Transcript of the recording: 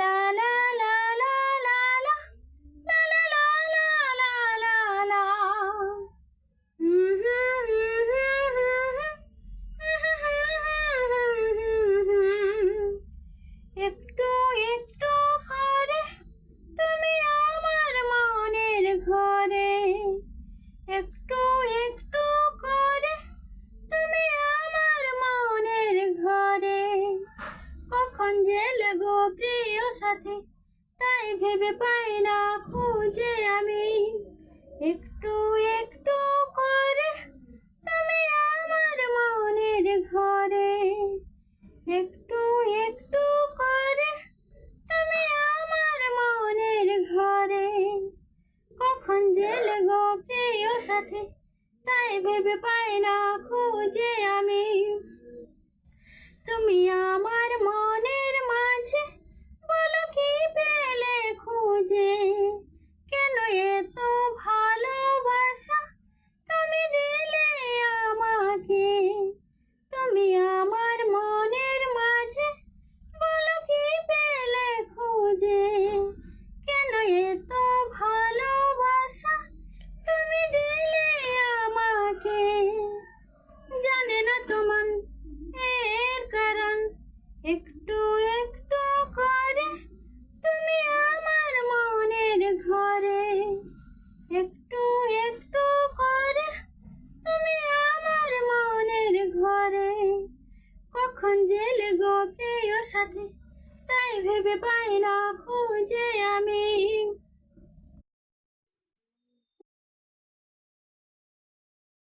লা লা লা লা লা লা লা লা লা লা লা লা লা একটু একটু করে তুমি আমার মনের ঘরে একটু একটু কখন জেলে গো প্রিয় সাথে, তাই ভেবে পাই না খুঁজে আমি। একটু একটু করে তুমি আমার মনের ঘরে। একটু একটু করে তুমি আমার মনের ঘরে। কখন জেলে গো প্রিয় সাথে, তাই ভেবে পাই না খুঁজে আমি। তুমি জেলে গো প্রিয় সাথে। তাই ভেবে পাই না খুঁজে